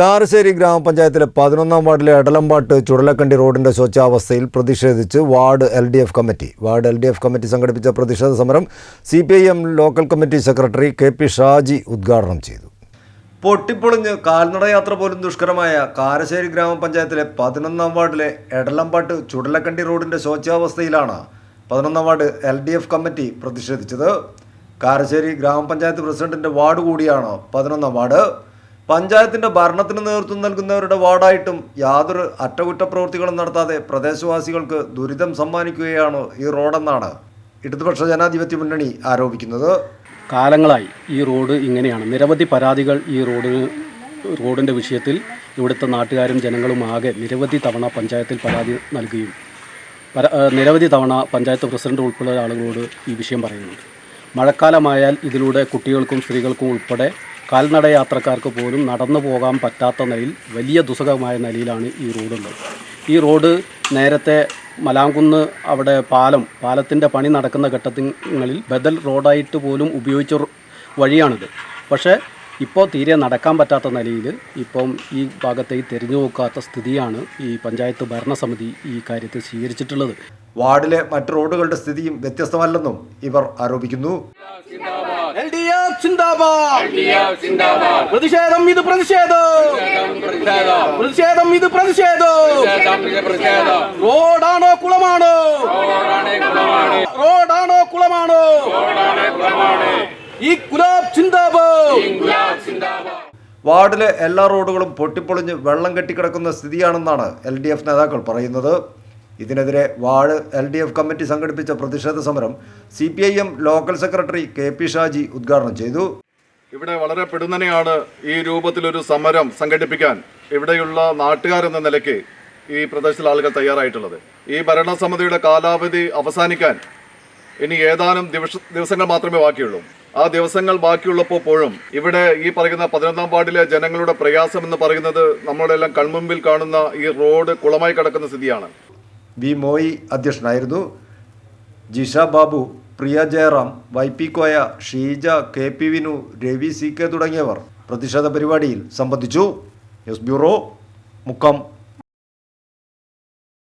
കാരശ്ശേരി ഗ്രാമപഞ്ചായത്തിലെ പതിനൊന്നാം വാർഡിലെ എടലമ്പാട്ട് ചുടലക്കണ്ടി റോഡിന്റെ ശോചാവസ്ഥയിൽ പ്രതിഷേധിച്ച് ward L D F committee. Ward L D F committee സംഘടിപ്പിച്ച പ്രതിഷേധ സമരം C P I M local committee secretary K P Shaji ഉദ്ഘാടനം ചെയ്തു. പൊട്ടിപ്പൊളിഞ്ഞ് കാൽനടയാത്ര പോലും ദുഷ്കരമായ കാരശ്ശേരി ഗ്രാമപഞ്ചായത്തിലെ പതിനൊന്നാം വാർഡിലെ എടലമ്പാട്ട് ചുടലക്കണ്ടി റോഡിന്റെ ശോചാവസ്ഥയിലാണ് പതിനൊന്നാം ward L D F committee പ്രതിഷേധിച്ചത്. Karassery ഗ്രാമപഞ്ചായത്ത് പ്രസിഡന്റിന്റെ വാർഡ് കൂടിയാണ് പതിനൊന്നാം വാർഡ്. പഞ്ചായത്തിന്റെ ഭരണത്തിന് നേതൃത്വം നൽകുന്നവരുടെ വാർഡായിട്ടും യാതൊരു അറ്റകുറ്റപ്രവൃത്തികളും നടത്താതെ പ്രദേശവാസികൾക്ക് ദുരിതം സമ്മാനിക്കുകയാണ് ഈ റോഡെന്നാണ് ഇടതുപക്ഷ ജനാധിപത്യ മുന്നണി ആരോപിക്കുന്നത്. കാലങ്ങളായി ഈ റോഡ് ഇങ്ങനെയാണ്. നിരവധി പരാതികൾ ഈ റോഡ് റോഡിന്റെ വിഷയത്തിൽ ഇവിടുത്തെ നാട്ടുകാരും ജനങ്ങളും ആകെ നിരവധി തവണ പഞ്ചായത്തിൽ പരാതി നൽകുകയും നിരവധി തവണ പഞ്ചായത്ത് പ്രസിഡന്റ് ഉൾപ്പെടെ ആളുകളോട് ഈ വിഷയം പറയുന്നുണ്ട്. മഴക്കാലമായാൽ ഇതിലൂടെ കുട്ടികൾക്കും സ്ത്രീകൾക്കും ഉൾപ്പെടെ കാൽനട യാത്രക്കാർക്ക് പോലും നടന്നു പോകാൻ പറ്റാത്ത നിലയിൽ വലിയ ദുസ്സഹമായ നിലയിലാണ് ഈ റോഡുള്ളത്. ഈ റോഡ് നേരത്തെ മലാങ്കുന്ന് അവിടെ പാലം പാലത്തിന്റെ പണി നടക്കുന്ന ഘട്ടങ്ങളിൽ ബദൽ റോഡായിട്ട് പോലും ഉപയോഗിച്ച വഴിയാണിത്. പക്ഷേ ഇപ്പോൾ തീരെ നടക്കാൻ പറ്റാത്ത നിലയിൽ ഇപ്പം ഈ ഭാഗത്തേക്ക് തിരിഞ്ഞു നോക്കാത്ത സ്ഥിതിയാണ് ഈ പഞ്ചായത്ത് ഭരണസമിതി ഈ കാര്യത്തിൽ സ്വീകരിച്ചിട്ടുള്ളത്. വാർഡിലെ മറ്റു റോഡുകളുടെ സ്ഥിതിയും വ്യത്യസ്തമല്ലെന്നും ഇവർ ആരോപിക്കുന്നു. പ്രതിഷേധം ഇത് പ്രതിഷേധം. പ്രതിഷേധം ഇത് പ്രതിഷേധം. റോഡാണോ കുളമാണോ? റോഡാണോ കുളമാണോ? ഈ ചിന്താബാദ് വാർഡിലെ എല്ലാ റോഡുകളും പൊട്ടിപ്പൊളിഞ്ഞ് വെള്ളം കെട്ടിക്കിടക്കുന്ന സ്ഥിതിയാണെന്നാണ് എൽ ഡി എഫ് നേതാക്കൾ പറയുന്നത്. ഇതിനെതിരെ ward L D F committee സംഘടിപ്പിച്ച പ്രതിഷേധ സമരം C P I M local secretary K P Shaji ഉദ്ഘാടനം ചെയ്തു. ഇവിടെ വളരെ പെടുന്നനെയാണ് ഈ രൂപത്തിലൊരു സമരം സംഘടിപ്പിക്കാൻ ഇവിടെയുള്ള നാട്ടുകാരെന്ന നിലയ്ക്ക് ഈ പ്രദേശത്തിലെ ആളുകൾ തയ്യാറായിട്ടുള്ളത്. ഈ ഭരണസമിതിയുടെ കാലാവധി അവസാനിക്കാൻ ഇനി ഏതാനും ദിവസ ദിവസങ്ങൾ മാത്രമേ ബാക്കിയുള്ളൂ. ആ ദിവസങ്ങൾ ബാക്കിയുള്ളപ്പോൾ പോഴും. ഇവിടെ ഈ പറയുന്ന പതിനൊന്നാം വാർഡിലെ ജനങ്ങളുടെ പ്രയാസം എന്ന് പറയുന്നത് നമ്മുടെ എല്ലാം കൺമുമ്പിൽ കാണുന്ന ഈ റോഡ് കുളമായി കിടക്കുന്ന സ്ഥിതിയാണ്. വി മോയി അധ്യക്ഷനായിരുന്നു. Jisha Babu Priya Jayaram Y P Koya Sheeja K P Vinu Ravi C K തുടങ്ങിയവർ പ്രതിഷേധ പരിപാടിയിൽ സംബന്ധിച്ചു. News bureau Mukkam.